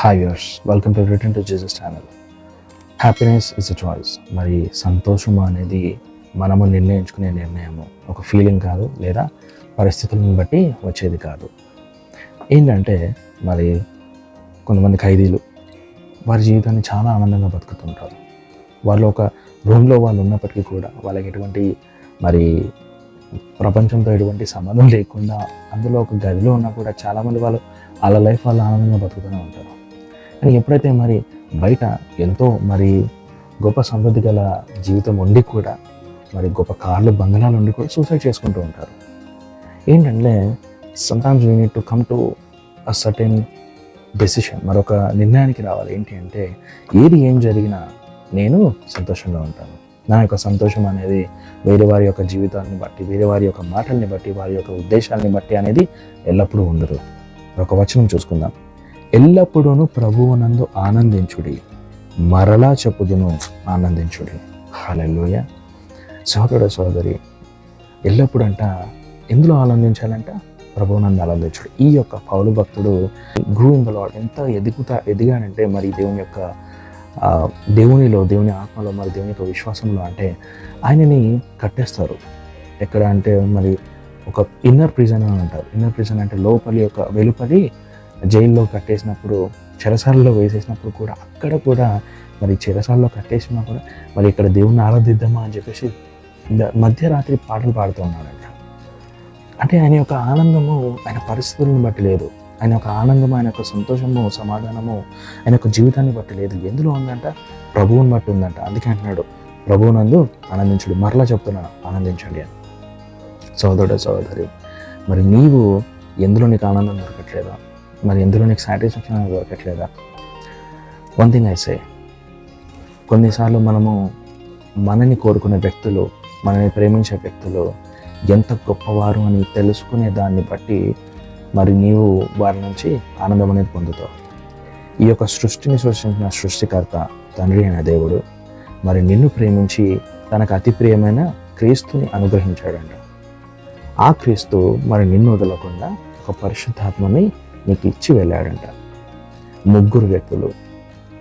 Hi yours welcome to return to Jesus channel happiness is a choice మరి సంతోషం అనేది మనము నిర్ణయించుకునే నిర్ణయము. ఒక ఫీలింగ్ కాదు లేదా పరిస్థితులను బట్టి వచ్చేది కాదు. ఏంటంటే మరి కొంతమంది ఖైదీలు వారి జీవితాన్ని చాలా ఆనందంగా బతుకుతుంటారు. వాళ్ళు ఒక రూమ్లో వాళ్ళు ఉన్నప్పటికీ కూడా వాళ్ళకి ఎటువంటి మరి ప్రపంచంతో ఎటువంటి సంబంధం లేకుండా అందులో ఒక గదిలో ఉన్నా కూడా చాలామంది వాళ్ళు వాళ్ళ లైఫ్ వాళ్ళు ఆనందంగా బతుకుతూనే ఉంటారు. కానీ ఎప్పుడైతే మరి బయట ఎంతో మరి గొప్ప సమృద్ధి గల జీవితం ఉండి కూడా మరి గొప్ప కార్లు బంగళాలు ఉండి కూడా సూసైడ్ చేసుకుంటూ ఉంటారు. ఏంటంటే sometimes we need to come to a certain decision మరొక నిర్ణయానికి రావాలి. ఏంటి అంటే ఏది ఏం జరిగినా నేను సంతోషంగా ఉంటాను. నా యొక్క సంతోషం అనేది వేరే వారి యొక్క జీవితాన్ని బట్టి వేరే వారి యొక్క మాటల్ని బట్టి వారి యొక్క ఉద్దేశాన్ని బట్టి అనేది ఎల్లప్పుడూ ఉండదు. ఒక వచనం చూసుకుందాం. ఎల్లప్పుడూ ప్రభువునందు ఆనందించుడి. మరలా చెప్పుదును ఆనందించుడి. హలెల్లోయ. సోదరి ఎల్లప్పుడు ఎల్లప్పుడంట ఎందులో ఆనందించాలంట? ప్రభువునందు ఆనందించుడు. ఈ యొక్క పౌలు భక్తుడు గ్రూ ఇందులో ఎంత ఎదుగుతా ఎదిగాడంటే మరి దేవుని యొక్క దేవునిలో దేవుని ఆత్మలో మరి దేవుని యొక్క విశ్వాసంలో అంటే ఆయనని కట్టేస్తారు. ఎక్కడ అంటే మరి ఒక ఇన్నర్ ప్రిజన్ అని అంటారు. ఇన్నర్ ప్రిజన్ అంటే లోపలి యొక్క వెలుపలి జైల్లో కట్టేసినప్పుడు చెరసాలలో వేసేసినప్పుడు కూడా అక్కడ కూడా మరి చెరసాలలో కట్టేసినా కూడా మరి ఇక్కడ దేవుణ్ణి ఆరాధిద్దామా అని చెప్పేసి మధ్యరాత్రి పాటలు పాడుతూ ఉన్నాడంట. అంటే ఆయన యొక్క ఆనందము ఆయన పరిస్థితులను బట్టి లేదు. ఆయన యొక్క ఆనందము ఆయన యొక్క సంతోషము సమాధానము ఆయన యొక్క జీవితాన్ని బట్టి లేదు. ఎందులో ఉందంట? ప్రభువుని బట్టి ఉందంట. అందుకే అంటున్నాడు ప్రభువునందు ఆనందించుడు. మరలా చెప్తున్నాను ఆనందించండి అని. సోదరుడు సోదరి మరి నీవు ఎందులో నీకు ఆనందం దొరకట్లేదా? మరి ఎందులో నీకు సాటిస్ఫాక్షన్ అనేది దొరకట్లేదా? వన్ థింగ్ ఐ కొన్నిసార్లు మనము మనని కోరుకునే వ్యక్తులు మనని ప్రేమించే వ్యక్తులు ఎంత గొప్పవారు అని తెలుసుకునే దాన్ని బట్టి మరి నీవు వారి నుంచి ఆనందం అనేది పొందుతావు. ఈ యొక్క సృష్టిని సృష్టించిన సృష్టికర్త తండ్రి అయిన దేవుడు మరి నిన్ను ప్రేమించి తనకు అతి ప్రియమైన క్రీస్తుని అనుగ్రహించాడంట. ఆ క్రీస్తు మరి నిన్ను వదలకుండా ఒక పరిశుద్ధాత్మని నీకు ఇచ్చి వెళ్ళాడంట. ముగ్గురు వ్యక్తులు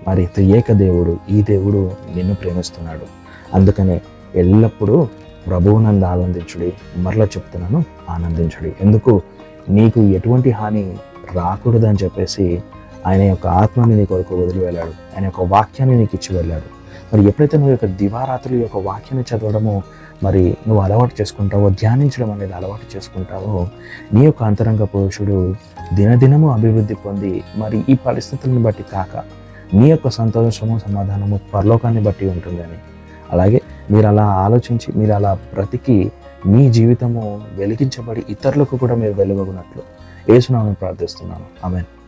మరి ఏక దేవుడు ఈ దేవుడు నిన్ను ప్రేమిస్తున్నాడు. అందుకనే ఎల్లప్పుడూ ప్రభువునందు ఆనందించుడి మరలా చెప్తున్నాను ఆనందించుడి. ఎందుకు? నీకు ఎటువంటి హాని రాకూడదని చెప్పేసి ఆయన యొక్క ఆత్మని నీ కొరకు వదిలి వెళ్ళాడు. ఆయన యొక్క వాక్యాన్ని నీకు ఇచ్చి వెళ్ళాడు. మరి ఎప్పుడైతే నువ్వు యొక్క దివారాత్రులు యొక్క వాక్యాన్ని చదవడము మరి నువ్వు అలవాటు చేసుకుంటావో ధ్యానించడం అనేది అలవాటు చేసుకుంటావో నీ యొక్క అంతరంగ పురుషుడు దినదినము అభివృద్ధి పొంది మరి ఈ పరిస్థితులను బట్టి కాక నీ యొక్క సంతోషము సమాధానము పరలోకాన్ని బట్టి ఉంటుందని. అలాగే మీరు అలా ఆలోచించి మీరు అలా బ్రతికి మీ జీవితము వెలిగించబడి ఇతరులకు కూడా మీరు వెలువగునట్లు. ఏసునామని ప్రార్థిస్తున్నాను ఆమెను.